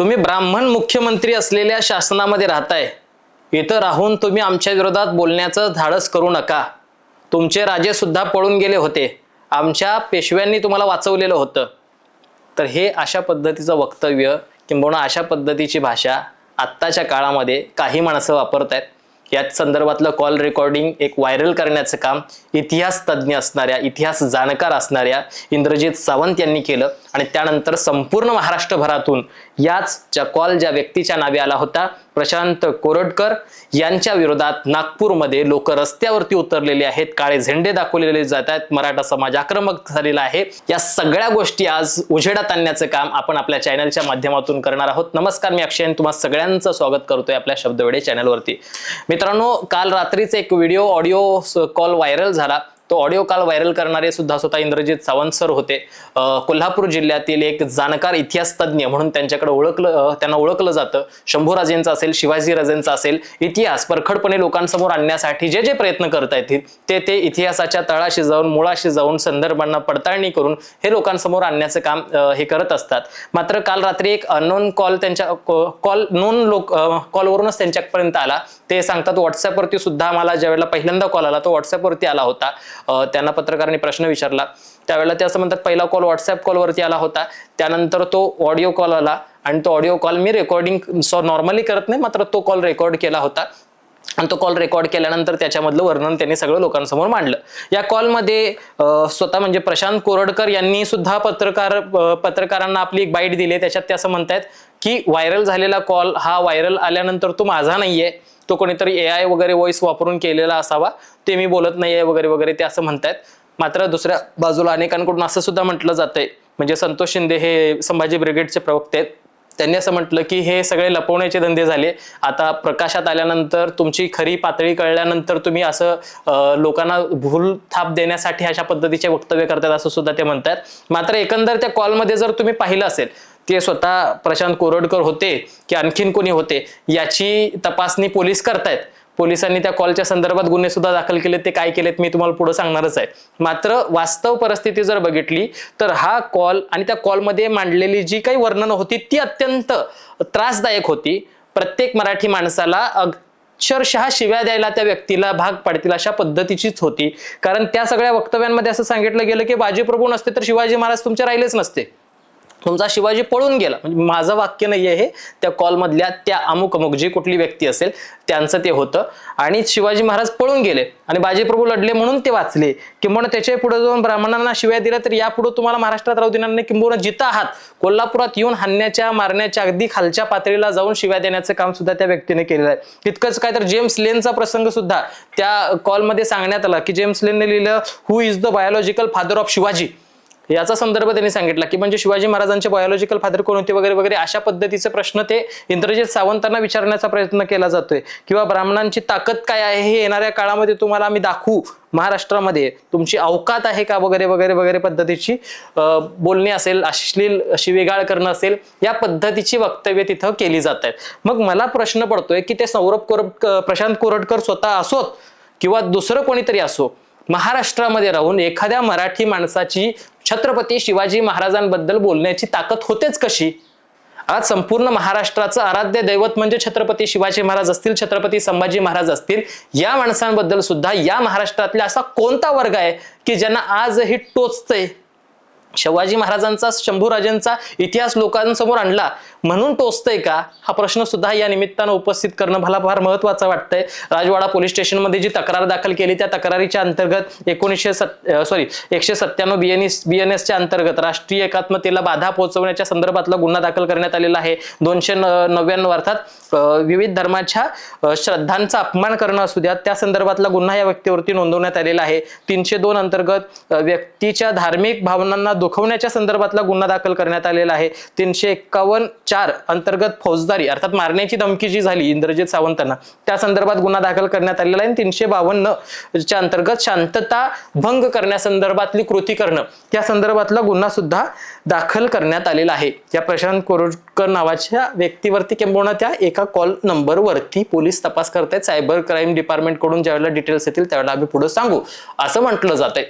तुम्ही ब्राह्मण मुख्यमंत्री असलेल्या शासनामध्ये राहताय. इथं राहून तुम्ही आमच्या विरोधात बोलण्याचं धाडस करू नका. तुमचे राजे सुद्धा पळून गेले होते. आमच्या पेशव्यांनी तुम्हाला वाचवलेलं होतं. तर हे अशा पद्धतीचं वक्तव्य किंबहुना अशा पद्धतीची भाषा आत्ताच्या काळामध्ये काही माणसं वापरत आहेत याच संदर्भातलं कॉल रेकॉर्डिंग एक व्हायरल करण्याचं काम इतिहास तज्ज्ञ असणाऱ्या इतिहास जाणकार असणाऱ्या इंद्रजित सावंत यांनी केलं. आणि त्यानंतर संपूर्ण महाराष्ट्रभरातून याच ज्या कॉल ज्या व्यक्तीच्या नावे आला होता प्रशांत कोरडकर यांच्या विरोधात नागपूरमध्ये लोक रस्त्यावरती उतरलेले आहेत. काळे झेंडे दाखवलेले जात आहेत. मराठा समाज आक्रमक झालेला आहे. या सगळ्या गोष्टी आज उजेडात आणण्याचं काम आपण आपल्या चॅनलच्या माध्यमातून करणार आहोत. नमस्कार मी अक्षय तुम्हा सगळ्यांचं स्वागत करतोय आपल्या शब्दवेडे चॅनलवरती. मित्रांनो काल रात्रीच एक व्हिडिओ ऑडिओ कॉल व्हायरल झाला. तो ऑडिओ कॉल व्हायरल करणारे सुद्धा स्वतः इंद्रजित सावंत सर होते. कोल्हापूर जिल्ह्यातील एक जाणकार इतिहास तज्ज्ञ म्हणून त्यांच्याकडे ओळखलं त्यांना ओळखलं जातं. शंभूराजेंचा असेल शिवाजीराजेंचा असेल इतिहास परखडपणे लोकांसमोर आणण्यासाठी जे जे प्रयत्न करता येतील ते ते इतिहासाच्या तळाशी जाऊन मुळाशी जाऊन संदर्भांना पडताळणी करून हे लोकांसमोर आणण्याचं काम हे करत असतात. मात्र काल रात्री एक अननोन कॉल त्यांच्या कॉल नोन लोक कॉलवरूनच त्यांच्यापर्यंत आला. ते सांगतात व्हॉट्सअपवरती सुद्धा आम्हाला ज्यावेळेला पहिल्यांदा कॉल आला तो व्हॉट्सअपवरती आला होता. त्यांना पत्रकारांनी प्रश्न विचारला. त्यावेळेला ते असं म्हणतात पहिला कॉल व्हॉट्सअप कॉलवरती आला होता. त्यानंतर तो ऑडिओ कॉल आला आणि तो ऑडिओ कॉल मी रेकॉर्डिंग सॉ नॉर्मली करत नाही मात्र तो कॉल रेकॉर्ड केला होता. आणि तो कॉल रेकॉर्ड केल्यानंतर त्याच्यामधलं वर्णन त्यांनी सगळं लोकांसमोर मांडलं. या कॉलमध्ये स्वतः म्हणजे प्रशांत कोरडकर यांनी सुद्धा पत्रकार पत्रकारांना आपली एक बाईट दिली. आहे. त्याच्यात ते असं म्हणतायत की व्हायरल झालेला कॉल हा व्हायरल आल्यानंतर तो माझा नाहीये. तो कोणीतरी ए आय वगैरे व्हॉइस वापरून केलेला असावा. ते मी बोलत नाही आहे वगैरे वगैरे ते असं म्हणतायत. मात्र दुसऱ्या बाजूला अनेकांकडून असं सुद्धा म्हटलं जातंय. म्हणजे संतोष शिंदे हे संभाजी ब्रिगेडचे प्रवक्ते आहेत. त्यांनी असं म्हटलं की हे सगळे लपवण्याचे धंदे झाले. आता प्रकाशात आल्यानंतर तुमची खरी पातळी कळल्यानंतर तुम्ही असं लोकांना भूल थाप देण्यासाठी अशा पद्धतीचे वक्तव्य करतात असं सुद्धा ते म्हणतात मात्र एकंदर त्या कॉलमध्ये जर तुम्ही पाहिलं असेल ते स्वतः प्रशांत कोरडकर होते की आणखीन कोणी होते याची तपासणी पोलीस करतायत. पोलिसांनी त्या कॉलच्या संदर्भात गुन्हे सुद्धा दाखल केलेत ते काय केलेत मी तुम्हाला पुढे सांगणारच आहे. मात्र वास्तव परिस्थिती जर बघितली तर हा कॉल आणि त्या कॉलमध्ये मांडलेली जी काही वर्णनं होती ती अत्यंत त्रासदायक होती. प्रत्येक मराठी माणसाला अक्षरशः शिव्या द्यायला त्या व्यक्तीला भाग पाडतील अशा पद्धतीचीच होती. कारण त्या सगळ्या वक्तव्यांमध्ये असं सांगितलं गेलं की बाजीप्रभू नसते तर शिवाजी महाराज तुमचे राहिलेच नसते. तुमचा शिवाजी पळून गेला. म्हणजे माझं वाक्य नाहीये हे. त्या कॉलमधल्या त्या अमुक अमुक जी कुठली व्यक्ती असेल त्यांचं ते होतं. आणि शिवाजी महाराज पळून गेले. आणि बाजीप्रभू लढले म्हणून ते वाचले. किंबहुना त्याच्या पुढे जाऊन ब्राह्मणांना शिव्या दिल्या तर यापुढे तुम्हाला महाराष्ट्रात राहू देणार नाही. किंबहुना जिता आहात कोल्हापुरात येऊन हाणण्याच्या मारण्याच्या अगदी खालच्या पातळीला जाऊन शिव्या देण्याचं काम सुद्धा त्या व्यक्तीने केलेलं आहे. तितकंच काय तर जेम्स लेनचा प्रसंग सुद्धा त्या कॉलमध्ये सांगण्यात आला की जेम्स लेनने लिहिलं who is the biological father of Shivaji? याचा संदर्भ त्यांनी सांगितला की म्हणजे शिवाजी महाराजांचे बायोलॉजिकल फादर कोण होते वगैरे वगैरे अशा पद्धतीचे प्रश्न ते इंद्रजित सावंतांना विचारण्याचा प्रयत्न केला जातोय. किंवा ब्राह्मणांची ताकद काय आहे हे येणाऱ्या काळामध्ये तुम्हाला आम्ही दाखवू महाराष्ट्रामध्ये. तुमची अवकात आहे का वगैरे वगैरे वगैरे पद्धतीची बोलणी असेल अश्लील शिवेगाळ करणं असेल या पद्धतीची वक्तव्य तिथं केली जात आहेत. मग मला प्रश्न पडतोय की ते सौरभ कोर प्रशांत कोरटकर स्वतः असोत किंवा दुसरं कोणीतरी असो महाराष्ट्रामध्ये राहून एखाद्या मराठी माणसाची छत्रपती शिवाजी महाराजांबद्दल बोलण्याची ताकद होतेच कशी? आज संपूर्ण महाराष्ट्राचं आराध्य दैवत म्हणजे छत्रपती शिवाजी महाराज असतील छत्रपती संभाजी महाराज असतील या माणसांबद्दल सुद्धा या महाराष्ट्रातला असा कोणता वर्ग आहे की ज्यांना आजही टोचतंय? शिवाजी महाराजांचा शंभूराजांचा इतिहास लोकांसमोर आणला म्हणून टोचतंय का? हा प्रश्न सुद्धा या निमित्तानं उपस्थित करणं मला फार महत्वाचं वाटतंय. राजवाडा पोलीस स्टेशनमध्ये जी तक्रार दाखल केली त्या तक्रारीच्या अंतर्गत एकोणीसशे सत् सॉरी एकशे सत्त्याण्णव बीएनएस बीएनएसच्या अंतर्गत राष्ट्रीय एकात्मतेला बाधा पोहोचवण्याच्या संदर्भातला गुन्हा दाखल करण्यात आलेला आहे. दोनशे नव्याण्णव अर्थात विविध धर्माच्या श्रद्धांचा अपमान करणं असू द्या त्या संदर्भातला गुन्हा या व्यक्तीवरती नोंदवण्यात आलेला आहे. तीनशे दोन अंतर्गत व्यक्तीच्या धार्मिक भावनांना दुखवण्याच्या संदर्भातला गुन्हा दाखल करण्यात आलेला आहे. तीनशे एक्कावन्न चार अंतर्गत फौजदारी अर्थात मारण्याची धमकी जी झाली इंद्रजित सावंतांना त्या संदर्भात गुन्हा दाखल करण्यात आलेला आहे. आणि तीनशे बावन्न च्या अंतर्गत शांतता भंग करण्यासंदर्भातली कृती करणं त्या संदर्भातला गुन्हा सुद्धा दाखल करण्यात आलेला आहे. या प्रशांत कोरोडकर नावाच्या व्यक्तीवरती किंबहुना त्या एका कॉल नंबरवरती पोलीस तपास करतायत. सायबर क्राईम डिपार्टमेंटकडून ज्यावेळेला डिटेल्स येतील त्यावेळेला आम्ही पुढे सांगू. असं म्हटलं जातंय.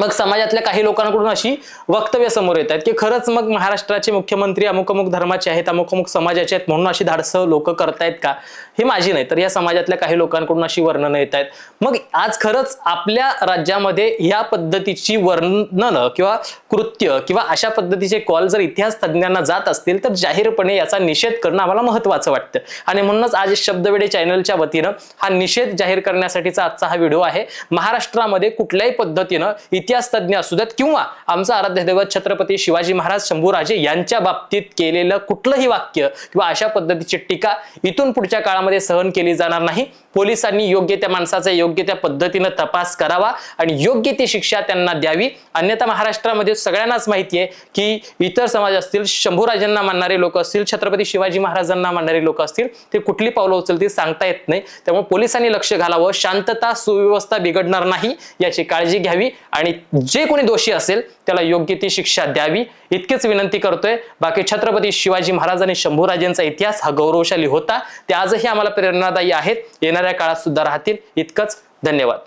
मग समाजातल्या काही लोकांकडून अशी वक्तव्य समोर येत आहेत की खरंच मग महाराष्ट्राचे मुख्यमंत्री अमुक अमुक धर्माचे आहेत अमुक अमुक समाजाचे आहेत म्हणून अशी धाडस लोक करतायत का? हे माझी नाही तर या समाजातल्या काही लोकांकडून अशी वर्णनं येत आहेत. मग आज खरंच आपल्या राज्यामध्ये या पद्धतीची वर्णनं किंवा कृत्य किंवा अशा पद्धतीचे कॉल जर इतिहास तज्ज्ञांना जात असतील तर जाहीरपणे याचा निषेध करणं आम्हाला महत्वाचं वाटतं. आणि म्हणूनच आज शब्दवेडे चॅनलच्या वतीनं हा निषेध जाहीर करण्यासाठीचा आजचा हा व्हिडिओ आहे. महाराष्ट्रामध्ये कुठल्याही पद्धतीनं इतिहास तज्ज्ञ असू देत किंवा आमचा आराध्य दैवत छत्रपती शिवाजी महाराज शंभूराजे यांच्या बाबतीत केलेलं कुठलंही वाक्य किंवा अशा पद्धतीची टीका इथून पुढच्या काळामध्ये सहन केली जाणार नाही. पोलिसांनी योग्य त्या माणसाचा योग्य त्या पद्धतीनं तपास करावा आणि योग्य ती शिक्षा त्यांना द्यावी. अन्यथा महाराष्ट्रामध्ये सगळ्यांनाच माहिती आहे की इतर समाज असतील शंभूराजांना मानणारे लोक असतील छत्रपती शिवाजी महाराजांना मानणारे लोक असतील ते कुठली पावलं उचलतील सांगता येत नाही. त्यामुळे पोलिसांनी लक्ष घालावं. शांतता सुव्यवस्था बिघडणार नाही याची काळजी घ्यावी आणि आणि जे कोणी दोषी असेल त्याला योग्य ती शिक्षा द्यावी. इतकीच विनंती करतोय. बाकी छत्रपती शिवाजी महाराज आणि शंभूराजेंचा इतिहास हा गौरवशाली होता. ते आजही आम्हाला प्रेरणादायी आहेत. येणाऱ्या काळात सुद्धा राहतील. इतकंच धन्यवाद.